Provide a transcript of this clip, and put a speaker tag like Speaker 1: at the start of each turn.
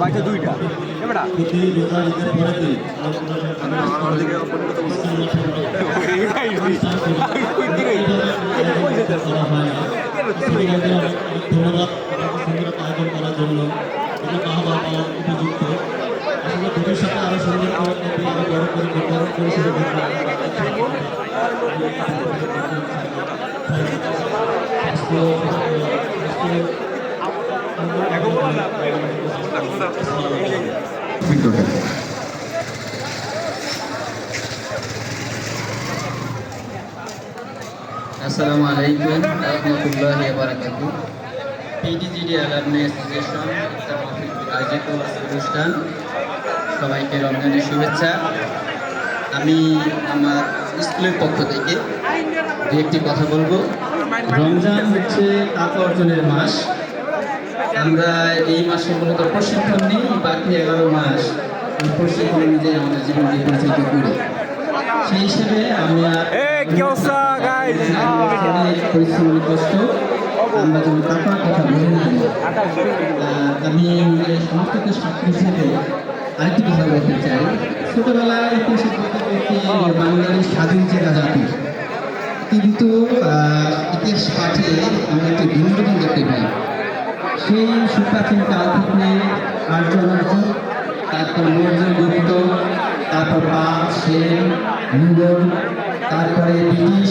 Speaker 1: বাইকে দুইটা। এবারটা
Speaker 2: উপযুক্ত ভবিষ্যতে আরও সুন্দর করে
Speaker 3: আসসালামু আলাইকুম রহমতুল্লাহ বারাকাতু পিডিজিডি অ্যালামনি অ্যাসোসিয়েশন আয়োজিত অনুষ্ঠান সবাইকে রমজানের শুভেচ্ছা। আমি আমার স্কুলের পক্ষ থেকে দু একটি কথা বলব। রমজান হচ্ছে টাকা অর্জনের মাস। আমরা এই মাসে মূলত প্রশিক্ষণ নিই বাকি এগারো মাস প্রশিক্ষণ অনুযায়ী আমাদের জীবনকে পরিচালিত করি। সেই হিসেবে আমি আর
Speaker 1: Hey, কি অবস্থা, guys?
Speaker 3: অনেক পরিশ্রম অনেক কষ্ট আমরা যেন টাকার কথা বলে না আমি সাক্ষী হিসেবে আরেকটি কথা বলতে চাই। ছোটবেলায় ইতিহাসের পড়তে বাঙালির স্বাধীন চেতা জাতি। কিন্তু ইতিহাস পাঠে আমরা একটি বিনোদন দেখতে পাই। সেই সুপ্রাচীন কাল থেকে আর্য অনার্য তারপর মৌর্যগুপ্ত তারপর পাক সেন মুঘল তারপরে ব্রিটিশ